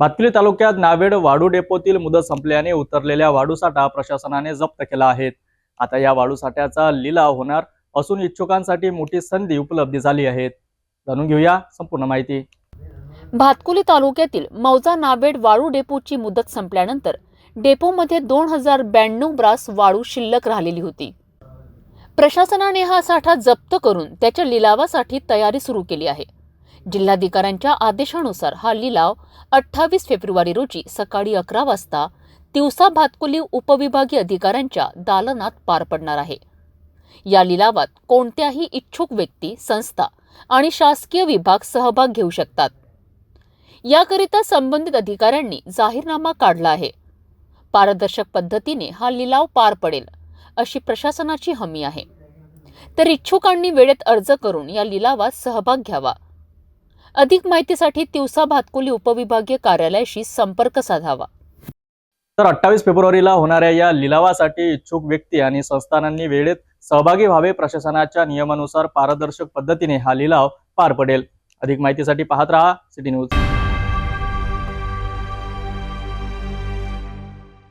भातकुली तालुक्यात नावेड वाडू डेपोतील मुदत संपल्याने उतरलेल्या वाडूसाठा प्रशासनाने जप्त केला आहे. आता या वाडूसाठ्याचा लिलाव होणार असून इच्छुकांसाठी मोठी संधी उपलब्ध झाली आहे. जाणून घेऊया संपूर्ण माहिती. भातकुली तालुक्यातील मौजा नावेड वाळू डेपोची मुदत संपल्यानंतर डेपोमध्ये दोन हजार ब्याण्णव ब्रास वाळू शिल्लक राहिलेली होती. प्रशासनाने हा साठा जप्त करून त्याच्या लिलावासाठी तयारी सुरू केली आहे. जिल्हाधिकाऱ्यांच्या आदेशानुसार हा लिलाव अठ्ठावीस फेब्रुवारी रोजी सकाळी अकरा वाजता तिवसा भातकुली उपविभागीय अधिकाऱ्यांच्या दालनात पार पडणार आहे. या लिलावात कोणत्याही इच्छुक व्यक्ती संस्था आणि शासकीय विभाग सहभाग घेऊ शकतात. याकरिता संबंधित अधिकाऱ्यांनी जाहीरनामा काढला आहे. पारदर्शक पद्धतीने हा लिलाव पार पडेल अशी प्रशासनाची हमी आहे. तर इच्छुकांनी वेळेत अर्ज करून या लिलावात सहभाग घ्यावा अधिक माहितीसाठी तिवसा भातकुली उपविभागीय कार्यालयाशी संपर्क साधावा. तर अठ्ठावीस फेब्रुवारीला होणाऱ्या या लिलावासाठी इच्छुक व्यक्ती आणि संस्थानांनी वेळेत सहभागी व्हावे प्रशासनाच्या नियमानुसार पारदर्शक पद्धतीने हा लिलाव पार पडेल. अधिक माहितीसाठी पाहत रहा सिटी न्यूज.